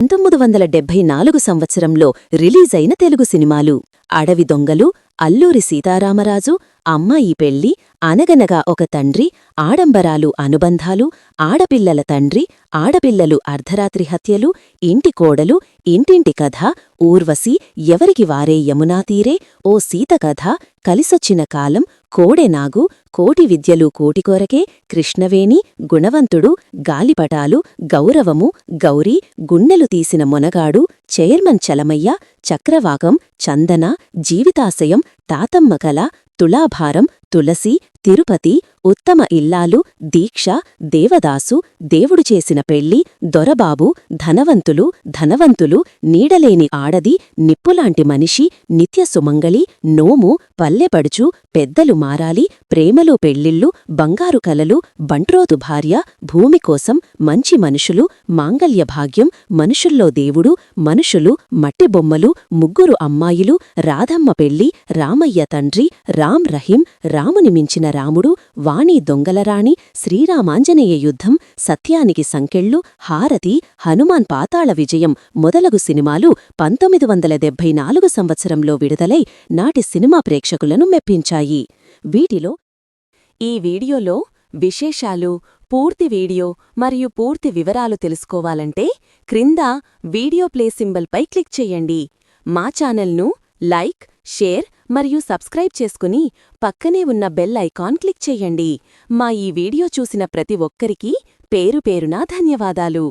పంతొమ్మిది వందల డెబ్బై నాలుగు సంవత్సరంలో రిలీజైన తెలుగు సినిమాలు. అడవి దొంగలు అల్లూరి సీతారామరాజు అమ్మాయి పెళ్ళి అనగనగా ఒక తండ్రి ఆడంబరాలు అనుబంధాలు ఆడపిల్లల తండ్రి ఆడపిల్లలు అర్ధరాత్రి హత్యలు ఇంటి కోడలు ఇంటింటి కథ ఊర్వశి ఎవరికి వారే యమునా తీరే ఓ సీత కథ కలిసొచ్చిన కాలం కోడెనాగు కోటి విద్యలు కోటికొరకే కృష్ణవేణి గుణవంతుడు గాలిపటాలు గౌరవము గౌరీ గుండెలు తీసిన మొనగాడు చైర్మన్ చలమయ్య చక్రవాకం చందన జీవితాశయం తాతమ్మ కల తులాభారం తులసి తిరుపతి ఉత్తమ ఇల్లాలు దీక్ష దేవదాసు దేవుడు చేసిన పెళ్ళి దొరబాబు ధనవంతులు ధనవంతులు నీడలేని ఆడది నిప్పులాంటి మనిషి నిత్య సుమంగళి నోము పల్లెపడుచు పెద్దలు మారాలి ప్రేమలు పెళ్ళిళ్ళు బంగారు కలలు బంట్రోతు భార్య భూమి కోసం మంచి మనుషులు మాంగల్య భాగ్యం మనుషుల్లో దేవుడు మనుషులు మట్టి బొమ్మలు ముగ్గురు అమ్మాయిలు రాధమ్మ పెళ్ళి రామయ్య తండ్రి రామ్ రహీం రాముని మించిన రాముడు వాణి దొంగలరాణి శ్రీరామాంజనేయ యుద్ధం సత్యానికి సంకెళ్ళు హారతి హనుమాన్ పాతాళ విజయం మొదలగు సినిమాలు పంతొమ్మిది వందల డెబ్బై నాలుగు సంవత్సరంలో విడుదలై నాటి సినిమా ప్రేక్షకులను మెప్పించాయి. వీటిలో ఈ వీడియోలో విశేషాలు పూర్తి వీడియో మరియు పూర్తి వివరాలు తెలుసుకోవాలంటే క్రింద వీడియో ప్లే సింబల్పై క్లిక్ చేయండి. మా ఛానల్ను లైక్ షేర్ మరియు సబ్స్క్రైబ్ చేసుకుని పక్కనే ఉన్న బెల్ ఐకాన్ క్లిక్ చేయండి. మా ఈ వీడియో చూసిన ప్రతి ఒక్కరికీ పేరు పేరునా ధన్యవాదాలు.